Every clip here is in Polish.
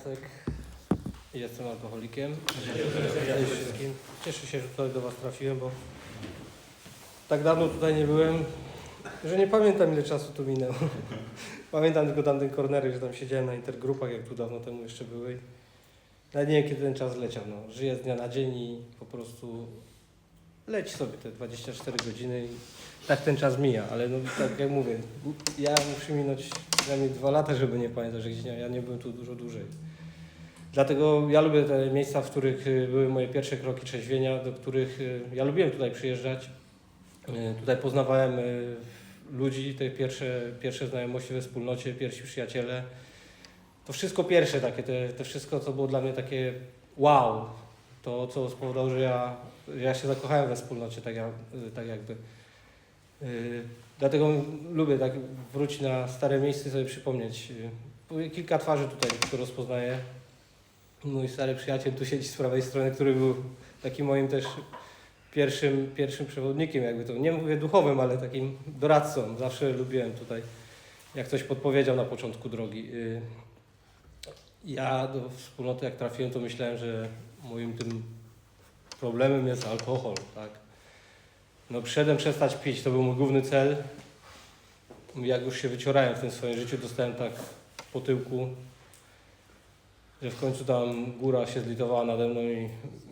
Jacek. Jestem alkoholikiem. Wszystkim. Cieszę się, że tutaj do Was trafiłem, bo tak dawno tutaj nie byłem, że nie pamiętam ile czasu tu minęło. Pamiętam tylko tamten kornery, że tam siedziałem na intergrupach, jak tu dawno temu jeszcze były. Nawet nie wiem, kiedy ten czas leciał. No. Żyję z dnia na dzień i po prostu leci sobie te 24 godziny i tak ten czas mija, ale no tak jak mówię, ja muszę minąć przynajmniej dwa lata, żeby nie pamiętać, że gdzieś nie, ja nie byłem tu dużo dłużej. Dlatego ja lubię te miejsca, w których y, były moje pierwsze kroki trzeźwienia, do których y, ja lubiłem tutaj przyjeżdżać. Y, Tutaj poznawałem ludzi, te pierwsze, pierwsze znajomości we wspólnocie, pierwsi przyjaciele. To wszystko pierwsze takie, te, wszystko, co było dla mnie takie wow, to co spowodowało, że ja, ja się zakochałem we wspólnocie, tak, jak, tak jakby. Yy, Dlatego lubię tak wrócić na stare miejsce i sobie przypomnieć. Yy, Kilka twarzy tutaj, które rozpoznaję. Mój stary przyjaciel tu siedzi z prawej strony, który był takim moim też pierwszym, pierwszym przewodnikiem, jakby to nie mówię duchowym, ale takim doradcą. Zawsze lubiłem tutaj, jak ktoś podpowiedział na początku drogi. Yy, Ja do wspólnoty jak trafiłem, to myślałem, że moim tym problemem jest alkohol, tak. No przyszedłem przestać pić, to był mój główny cel. Jak już się wyciorałem w tym swoim życiu, dostałem tak po tyłku, że w końcu tam góra się zlitowała nade mną i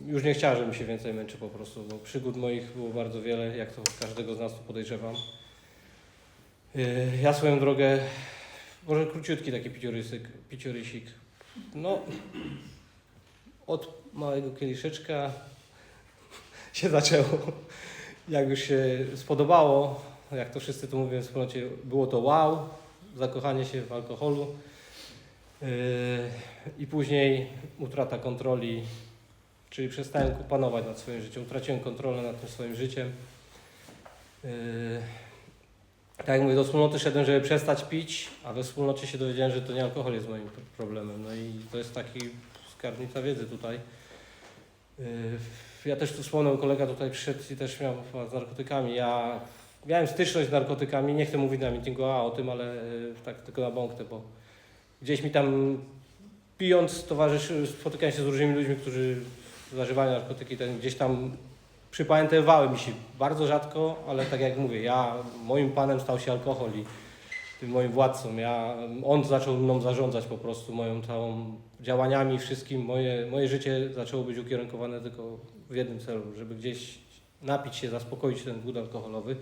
już nie chciałem, żebym się więcej męczył po prostu, bo przygód moich było bardzo wiele, jak to każdego z nas tu podejrzewam. Yy, Ja swoją drogę, może króciutki taki piciorysik, no od małego kieliszeczka się zaczęło jak już się spodobało, jak to wszyscy tu mówią w wspólnocie, było to wow, zakochanie się w alkoholu yy, i później utrata kontroli, czyli przestałem panować nad swoim życiem, utraciłem kontrolę nad tym swoim życiem. Yy, tak jak mówię, do wspólnoty szedłem, żeby przestać pić, a we wspólnocie się dowiedziałem, że to nie alkohol jest moim problemem. No i to jest taki skarbnica wiedzy tutaj. Yy, ja też tu wspomnę, kolega tutaj przyszedł i też miał z narkotykami. Ja miałem styczność z narkotykami, nie chcę mówić na meetingu a, o tym, ale y, tak tylko na bąktę, bo gdzieś mi tam pijąc towarzyszy, spotykałem się z różnymi ludźmi, którzy zażywali narkotyki, ten gdzieś tam przypamiętywały mi się bardzo rzadko, ale tak jak mówię, ja, moim panem stał się alkohol i tym moim władcą. Ja, on zaczął mną zarządzać po prostu, moją całą działaniami, wszystkim. Moje, moje życie zaczęło być ukierunkowane tylko w jednym celu, żeby gdzieś napić się, zaspokoić ten głód alkoholowy.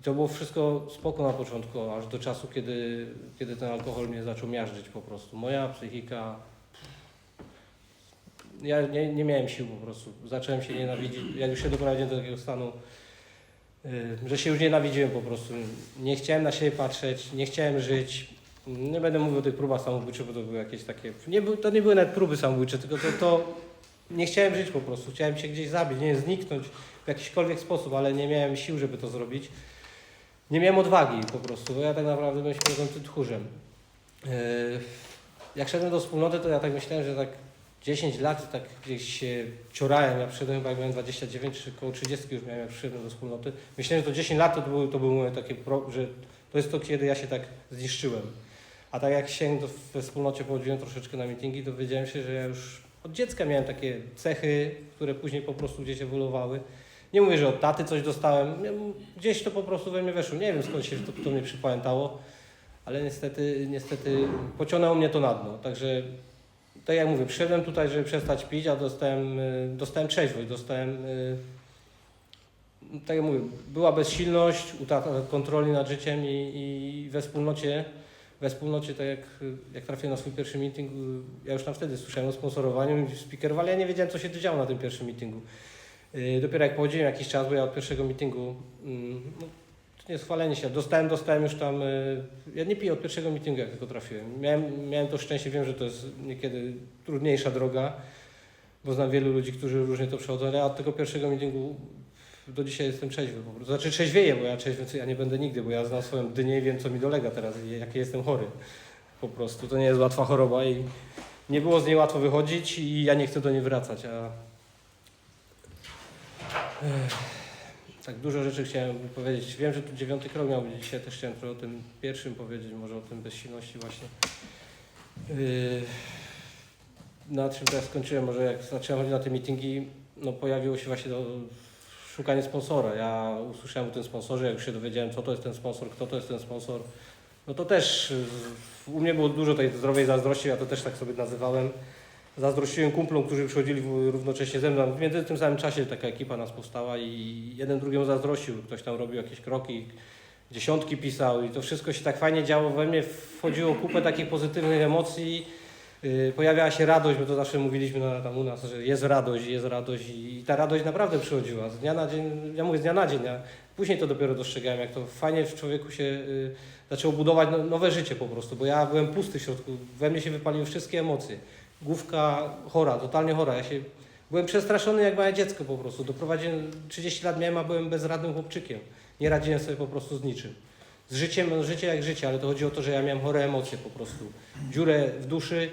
I to było wszystko spoko na początku, aż do czasu, kiedy, kiedy ten alkohol mnie zaczął miażdżyć po prostu. Moja psychika... Ja nie, nie miałem sił po prostu. Zacząłem się nienawidzić. Jak już się doprowadziłem do takiego stanu, że się już nienawidziłem po prostu. Nie chciałem na siebie patrzeć, nie chciałem żyć. Nie będę mówił o tych próbach samobójczych, bo to były jakieś takie... Nie, był- to nie były nawet próby samobójcze, tylko to, to nie chciałem żyć po prostu. Chciałem się gdzieś zabić, nie zniknąć w jakiśkolwiek sposób, ale nie miałem sił, żeby to zrobić. Nie miałem odwagi po prostu, bo ja tak naprawdę byłem śmierdzącym tchórzem. Yy, Jak szedłem do wspólnoty, to ja tak myślałem, że tak 10 lat tak gdzieś się ciorałem. Ja przyszedłem chyba jak miałem 29 czy około 30 już miałem, jak przyszedłem do wspólnoty. Myślałem, że to 10 lat to było, to było moje takie, że to jest to, kiedy ja się tak zniszczyłem. A tak jak się we wspólnocie pochodziłem troszeczkę na meetingi, to wiedziałem się, że ja już od dziecka miałem takie cechy, które później po prostu gdzieś ewoluowały. Nie mówię, że od taty coś dostałem, gdzieś to po prostu we mnie weszło. Nie wiem skąd się to, to mnie przypamiętało, ale niestety, niestety pociągnęło mnie to na dno. Także tak jak mówię, przyszedłem tutaj, żeby przestać pić, a dostałem, y, dostałem trzeźwość, dostałem, y, tak jak mówię, była bezsilność, utrata kontroli nad życiem i, i we wspólnocie, we wspólnocie, tak jak, jak trafiłem na swój pierwszy meeting, y, ja już tam wtedy słyszałem o sponsorowaniu i speakerowali, ja nie wiedziałem, co się działo na tym pierwszym meetingu. Dopiero jak pochodziłem jakiś czas, bo ja od pierwszego meetingu, mm, no, to nie jest chwalenie się, dostałem, dostałem już tam, y, ja nie piję od pierwszego meetingu, jak tylko trafiłem. Miałem, miałem to szczęście, wiem, że to jest niekiedy trudniejsza droga, bo znam wielu ludzi, którzy różnie to przechodzą, ale ja od tego pierwszego meetingu do dzisiaj jestem trzeźwy po prostu. Znaczy trzeźwieję, bo ja trzeźwy ja nie będę nigdy, bo ja znam swoją dynię i wiem, co mi dolega teraz i jaki jestem chory. Po prostu to nie jest łatwa choroba i nie było z niej łatwo wychodzić i ja nie chcę do niej wracać, a Ech, tak dużo rzeczy chciałem powiedzieć. Wiem, że tu dziewiąty krok miał być dzisiaj, też chciałem o tym pierwszym powiedzieć, może o tym bezsilności właśnie. Yy, na czym teraz skończyłem, może jak zacząłem chodzić na te meetingi, no pojawiło się właśnie szukanie sponsora. Ja usłyszałem o tym sponsorze, jak już się dowiedziałem, co to jest ten sponsor, kto to jest ten sponsor, no to też u mnie było dużo tej zdrowej zazdrości, ja to też tak sobie nazywałem. Zazdrościłem kumplom, którzy przychodzili równocześnie ze mną. W między tym samym czasie taka ekipa nas powstała i jeden drugiemu zazdrościł. Ktoś tam robił jakieś kroki, dziesiątki pisał i to wszystko się tak fajnie działo we mnie. Wchodziło kupę takich pozytywnych emocji. Yy, Pojawiała się radość, bo to zawsze mówiliśmy na, tam u nas, że jest radość, jest radość i ta radość naprawdę przychodziła z dnia na dzień, ja mówię z dnia na dzień, a później to dopiero dostrzegałem, jak to fajnie w człowieku się yy, zaczęło budować no, nowe życie po prostu, bo ja byłem pusty w środku, we mnie się wypaliły wszystkie emocje. Główka chora, totalnie chora, ja się byłem przestraszony jak małe dziecko po prostu, doprowadziłem, 30 lat miałem, a byłem bezradnym chłopczykiem, nie radziłem sobie po prostu z niczym. Z życiem, no życie jak życie, ale to chodzi o to, że ja miałem chore emocje po prostu, dziurę w duszy,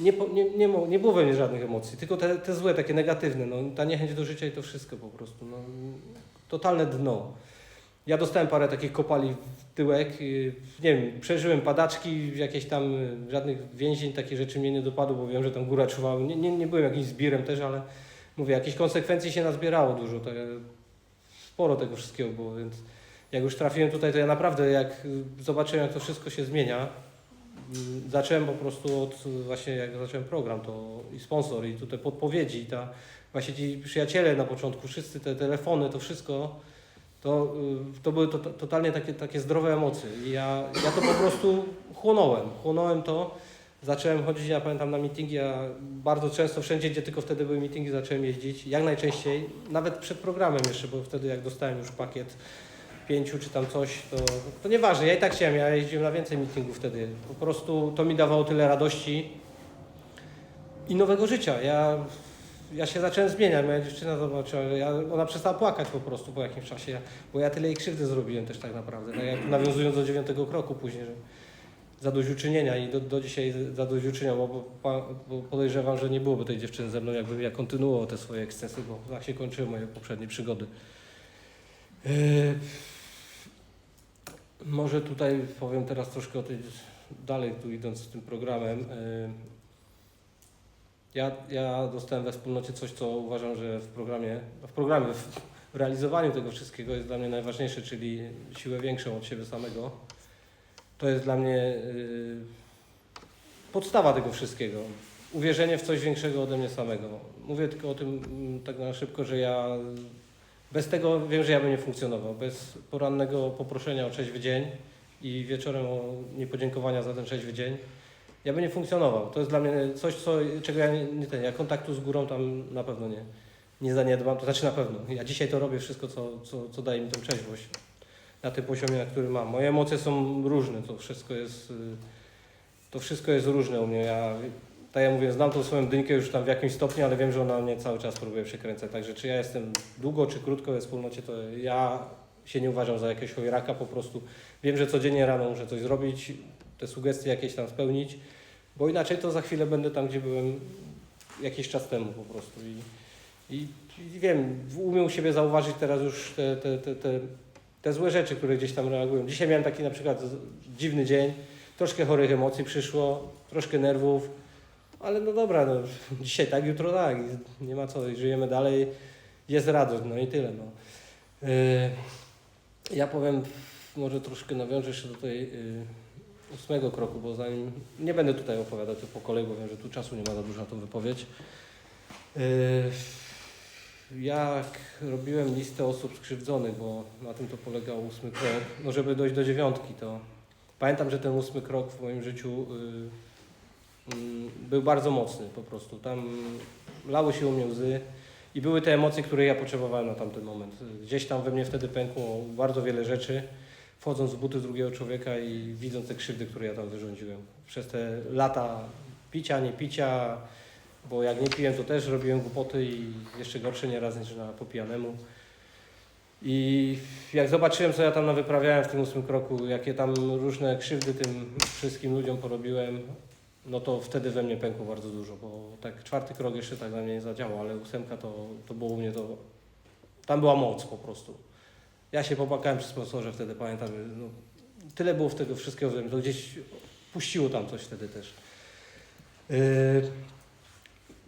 nie, nie, nie, nie było we mnie żadnych emocji, tylko te, te złe, takie negatywne, no, ta niechęć do życia i to wszystko po prostu, no, totalne dno. Ja dostałem parę takich kopali w tyłek, yy, nie wiem, przeżyłem padaczki, jakieś tam, yy, żadnych więzień, takie rzeczy mnie nie dopadło, bo wiem, że tam góra czuwała, nie, nie, nie byłem jakimś zbirem też, ale mówię, jakieś konsekwencji się nazbierało dużo, to, sporo tego wszystkiego było, więc jak już trafiłem tutaj, to ja naprawdę jak y, zobaczyłem, jak to wszystko się zmienia, Mm, Zacząłem po prostu od właśnie jak zacząłem program, to i sponsor, i tutaj podpowiedzi, ta właśnie ci przyjaciele na początku, wszyscy te telefony, to wszystko, to, y, to były to, to, totalnie takie, takie zdrowe emocje. I ja, ja to po prostu chłonąłem, chłonąłem to. Zacząłem chodzić, ja pamiętam na meetingi, ja bardzo często wszędzie, gdzie tylko wtedy były meetingi, zacząłem jeździć, jak najczęściej, nawet przed programem jeszcze, bo wtedy jak dostałem już pakiet pięciu czy tam coś, to, to nieważne, ja i tak chciałem, ja jeździłem na więcej meetingów wtedy. Po prostu to mi dawało tyle radości i nowego życia. Ja, ja się zacząłem zmieniać, moja dziewczyna zobaczyła, ja, ona przestała płakać po prostu po jakimś czasie, bo ja tyle jej krzywdy zrobiłem też tak naprawdę. Tak jak nawiązując do dziewiątego kroku później, że zadośćuczynienia i do, do dzisiaj zadośćuczyniam, bo, bo podejrzewam, że nie byłoby tej dziewczyny ze mną, jakbym ja kontynuował te swoje ekscesy, bo tak się kończyły moje poprzednie przygody. Yy, może tutaj powiem teraz troszkę o tej, dalej tu idąc z tym programem. Yy, Ja, ja dostałem we wspólnocie coś, co uważam, że w programie, w programie, w, w realizowaniu tego wszystkiego jest dla mnie najważniejsze, czyli siłę większą od siebie samego. To jest dla mnie yy, podstawa tego wszystkiego. Uwierzenie w coś większego ode mnie samego. Mówię tylko o tym mm, tak na szybko, że ja bez tego wiem, że ja bym nie funkcjonował. Bez porannego poproszenia o trzeźwy dzień i wieczorem o niepodziękowania za ten trzeźwy dzień, ja bym nie funkcjonował. To jest dla mnie coś, co, czego ja nie, nie ten, ja kontaktu z górą tam na pewno nie, nie zaniedbam. To znaczy na pewno. Ja dzisiaj to robię wszystko, co, co, co daje mi tą trzeźwość na tym poziomie, na którym mam. Moje emocje są różne, to wszystko jest, to wszystko jest różne u mnie. Ja, tak jak mówię, znam tą swoją dynkę już tam w jakimś stopniu, ale wiem, że ona mnie cały czas próbuje przekręcać. Także czy ja jestem długo czy krótko we wspólnocie, to ja się nie uważam za jakiegoś chojraka, po prostu wiem, że codziennie rano muszę coś zrobić, te sugestie jakieś tam spełnić, bo inaczej to za chwilę będę tam, gdzie byłem jakiś czas temu po prostu. I, i, i wiem, umiem u siebie zauważyć teraz już te, te, te, te, te złe rzeczy, które gdzieś tam reagują. Dzisiaj miałem taki na przykład dziwny dzień, troszkę chorych emocji przyszło, troszkę nerwów, ale no dobra, no, dzisiaj tak, jutro tak, nie ma co, żyjemy dalej, jest radość, no i tyle. No. Yy, ja powiem, może troszkę nawiążę jeszcze do tej yy, ósmego kroku, bo zanim, nie będę tutaj opowiadał to po kolei, bo wiem, że tu czasu nie ma za dużo na tą wypowiedź. Yy, jak robiłem listę osób skrzywdzonych, bo na tym to polegał ósmy krok, no żeby dojść do dziewiątki, to pamiętam, że ten ósmy krok w moim życiu yy, mm, był bardzo mocny po prostu. Tam lały się u mnie łzy i były te emocje, które ja potrzebowałem na tamten moment. Gdzieś tam we mnie wtedy pękło bardzo wiele rzeczy, wchodząc w buty drugiego człowieka i widząc te krzywdy, które ja tam wyrządziłem. Przez te lata picia, nie picia, bo jak nie piłem, to też robiłem głupoty i jeszcze gorsze nieraz niż na popijanemu. I jak zobaczyłem, co ja tam wyprawiałem w tym ósmym kroku, jakie tam różne krzywdy tym wszystkim ludziom porobiłem, no to wtedy we mnie pękło bardzo dużo, bo tak czwarty krok jeszcze tak na mnie nie zadziałał, ale ósemka to, to było u mnie to... Tam była moc po prostu. Ja się popłakałem przy sponsorze wtedy, pamiętam, no, tyle było w tego wszystkiego to gdzieś puściło tam coś wtedy też. Yy,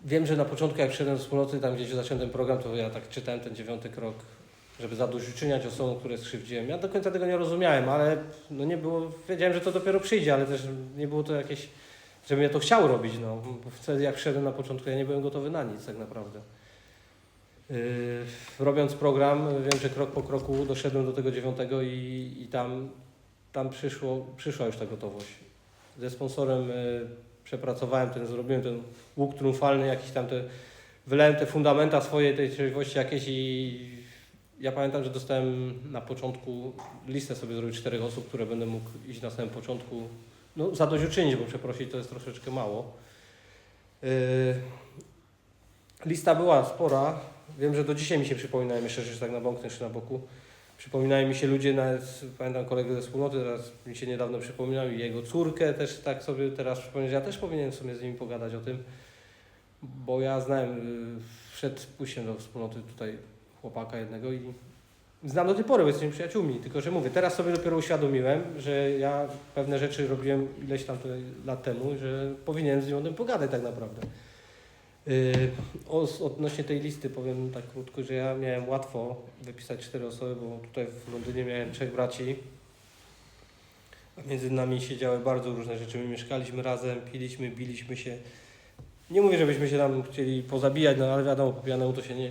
wiem, że na początku jak przyszedłem do wspólnoty, tam gdzieś zacząłem ten program, to ja tak czytałem ten dziewiąty krok, żeby zadośćuczyniać osobom, które skrzywdziłem. Ja do końca tego nie rozumiałem, ale no nie było, wiedziałem, że to dopiero przyjdzie, ale też nie było to jakieś, żebym ja to chciał robić, no. Bo wtedy jak przyszedłem na początku, ja nie byłem gotowy na nic tak naprawdę. Yy, robiąc program, wiem, że krok po kroku doszedłem do tego dziewiątego i, i tam, tam przyszło, przyszła już ta gotowość. Ze sponsorem yy, przepracowałem ten, zrobiłem ten łuk triumfalny, jakiś tam te, wylałem te fundamenta swojej tej trzeźwości jakieś i ja pamiętam, że dostałem na początku listę sobie zrobić czterech osób, które będę mógł iść na samym początku, no zadośćuczynić, bo przeprosić to jest troszeczkę mało. Yy, lista była spora, Wiem, że do dzisiaj mi się przypominają jeszcze rzeczy tak na bąk czy na boku. Przypominają mi się ludzie, nawet pamiętam kolegę ze wspólnoty, teraz mi się niedawno przypominał i jego córkę też tak sobie teraz przypomnieć, ja też powinienem sobie z nimi pogadać o tym, bo ja znałem y, przed pójściem do wspólnoty tutaj chłopaka jednego i znam do tej pory, bo jesteśmy przyjaciółmi, tylko że mówię, teraz sobie dopiero uświadomiłem, że ja pewne rzeczy robiłem ileś tam lat temu, że powinienem z nim o tym pogadać tak naprawdę. Os- odnośnie tej listy powiem tak krótko, że ja miałem łatwo wypisać cztery osoby, bo tutaj w Londynie miałem trzech braci. A między nami się działy bardzo różne rzeczy. My mieszkaliśmy razem, piliśmy, biliśmy się. Nie mówię, żebyśmy się tam chcieli pozabijać, no ale wiadomo, po pijanemu to się nie,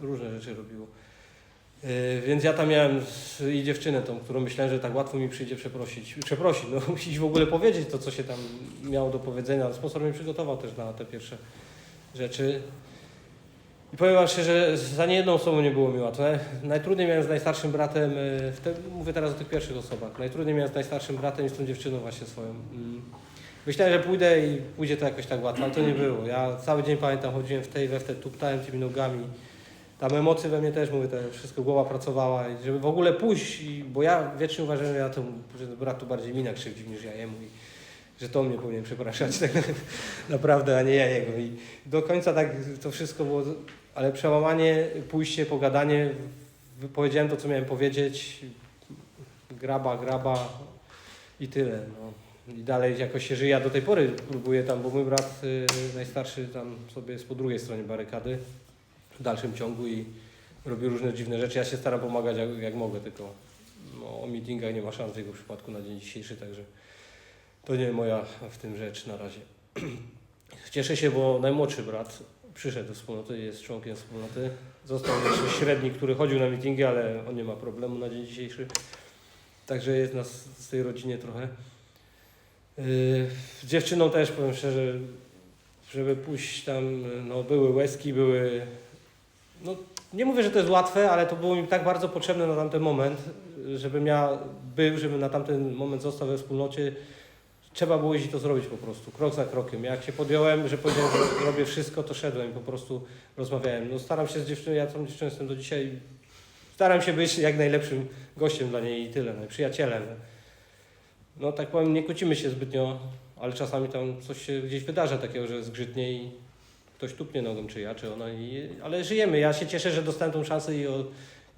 różne rzeczy robiło. Yy, więc ja tam miałem z, i dziewczynę tą, którą myślałem, że tak łatwo mi przyjdzie przeprosić. Przeprosić, no musisz w ogóle powiedzieć to, co się tam miało do powiedzenia. Sponsor mnie przygotował też na te pierwsze rzeczy. I powiem wam szczerze, za niejedną osobą nie było mi łatwo. Naj- Najtrudniej miałem z najstarszym bratem, w te, mówię teraz o tych pierwszych osobach, najtrudniej miałem z najstarszym bratem i z tą dziewczyną właśnie swoją. Mm. Myślałem, że pójdę i pójdzie to jakoś tak łatwo, ale to nie było. Ja cały dzień pamiętam, chodziłem w tej we w te, tuptałem tymi nogami. Tam emocje we mnie też, mówię, to wszystko głowa pracowała, i żeby w ogóle pójść, bo ja wiecznie uważałem, że ja temu że bratu bardziej mina krzywdził niż ja jemu. I, że to mnie powinien przepraszać tak naprawdę, a nie ja jego. I do końca tak to wszystko było, ale przełamanie, pójście, pogadanie, powiedziałem to, co miałem powiedzieć, graba, graba i tyle. No. I dalej jakoś się żyje. Ja do tej pory próbuję tam, bo mój brat y, najstarszy tam sobie jest po drugiej stronie barykady w dalszym ciągu i robi różne dziwne rzeczy. Ja się staram pomagać jak, jak mogę, tylko no, o meetingach nie ma szans w jego przypadku na dzień dzisiejszy, także to nie moja w tym rzecz na razie. Cieszę się, bo najmłodszy brat przyszedł do wspólnoty, jest członkiem wspólnoty. Został jeszcze średni, który chodził na meetingi, ale on nie ma problemu na dzień dzisiejszy. Także jest nas z tej rodzinie trochę. Yy, dziewczyną też powiem szczerze, żeby pójść tam, no były łezki, były... No, nie mówię, że to jest łatwe, ale to było mi tak bardzo potrzebne na tamten moment, żebym ja był, żebym na tamten moment został we wspólnocie. Trzeba było iść to zrobić po prostu, krok za krokiem. Jak się podjąłem, że powiedziałem, że robię wszystko, to szedłem i po prostu rozmawiałem. No staram się z dziewczyną, ja tą dziewczyną jestem do dzisiaj, staram się być jak najlepszym gościem dla niej i tyle, no, przyjacielem. No tak powiem, nie kłócimy się zbytnio, ale czasami tam coś się gdzieś wydarza takiego, że zgrzytnie i ktoś tupnie nogą, czy ja, czy ona, i, ale żyjemy. Ja się cieszę, że dostałem tą szansę i,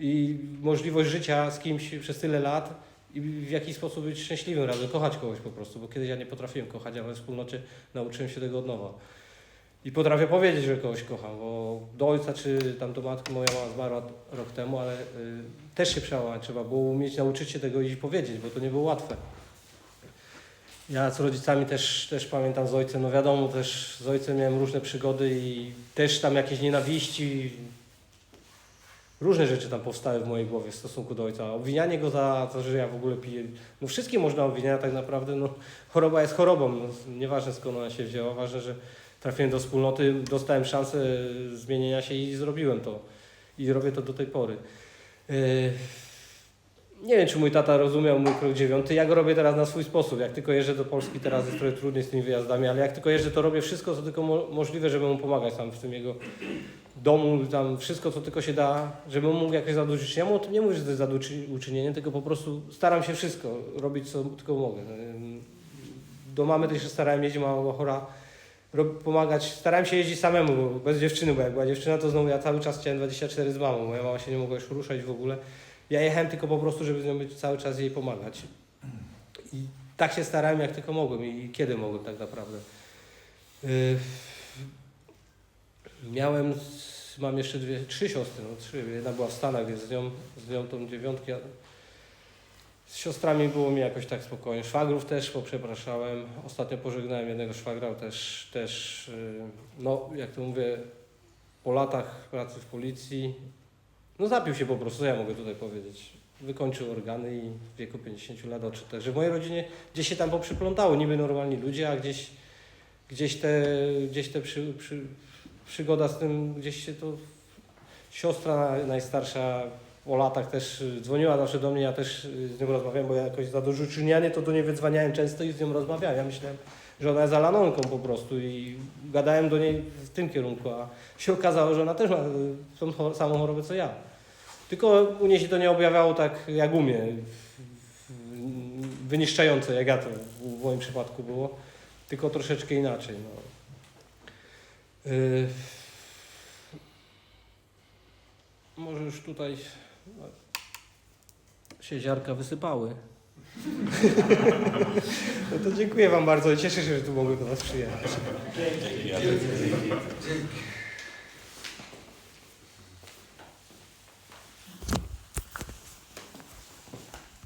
i możliwość życia z kimś przez tyle lat i w jakiś sposób być szczęśliwym razem, kochać kogoś po prostu, bo kiedyś ja nie potrafiłem kochać, a we wspólnocie nauczyłem się tego od nowa. I potrafię powiedzieć, że kogoś kocham, bo do ojca czy tam do matki moja mama zmarła rok temu, ale y, też się przełamać trzeba było umieć nauczyć się tego i powiedzieć, bo to nie było łatwe. Ja z rodzicami też, też pamiętam z ojcem, no wiadomo, też z ojcem miałem różne przygody i też tam jakieś nienawiści, różne rzeczy tam powstały w mojej głowie w stosunku do ojca. Obwinianie go za to, że ja w ogóle piję. No wszystkie można obwiniać tak naprawdę. No, choroba jest chorobą. No, nieważne skąd ona się wzięła. Ważne, że trafiłem do wspólnoty, dostałem szansę zmienienia się i zrobiłem to. I robię to do tej pory. Yy, nie wiem, czy mój tata rozumiał mój krok dziewiąty. Ja go robię teraz na swój sposób. Jak tylko jeżdżę do Polski, teraz jest trochę trudniej z tymi wyjazdami, ale jak tylko jeżdżę, to robię wszystko, co tylko mo- możliwe, żeby mu pomagać tam w tym jego domu, tam wszystko, co tylko się da, żeby mógł jakoś zadośćuczynić. Ja mu o tym nie mówię, że to jest zadośćuczynienie, tylko po prostu staram się wszystko robić, co tylko mogę. Do mamy też się starałem jeździć, mama była chora, pomagać. Starałem się jeździć samemu, bez dziewczyny, bo jak była dziewczyna, to znowu ja cały czas chciałem 24 z mamą. Moja mama się nie mogła już ruszać w ogóle. Ja jechałem tylko po prostu, żeby z nią być cały czas jej pomagać. I tak się starałem, jak tylko mogłem i kiedy mogłem tak naprawdę. Y, Miałem, mam jeszcze dwie, trzy siostry, no trzy. Jedna była w Stanach, więc z nią, z nią tą dziewiątkę. Z siostrami było mi jakoś tak spokojnie. Szwagrów też poprzepraszałem. Ostatnio pożegnałem jednego szwagra, też, też y, no jak to mówię, po latach pracy w policji, no zapił się po prostu, ja mogę tutaj powiedzieć. Wykończył organy i w wieku 50 lat odszedł. Także w mojej rodzinie gdzieś się tam poprzyplątało, niby normalni ludzie, a gdzieś, gdzieś te, gdzieś te przy, przy, przygoda z tym, gdzieś się to... Siostra najstarsza po latach też dzwoniła zawsze do mnie, ja też z nią rozmawiałem, bo ja jakoś zadośćuczynianie to do niej wydzwaniałem często i z nią rozmawiałem. Ja myślałem, że ona jest alanonką po prostu i gadałem do niej w tym kierunku, a się okazało, że ona też ma tą cho- samą chorobę co ja. Tylko u niej się to nie objawiało tak jak u mnie, wyniszczające jak ja to w moim przypadku było, tylko troszeczkę inaczej. No. Y, może już tutaj się ziarka wysypały. no to dziękuję Wam bardzo i cieszę się, że tu mogłem do Was przyjechać. Dzięki.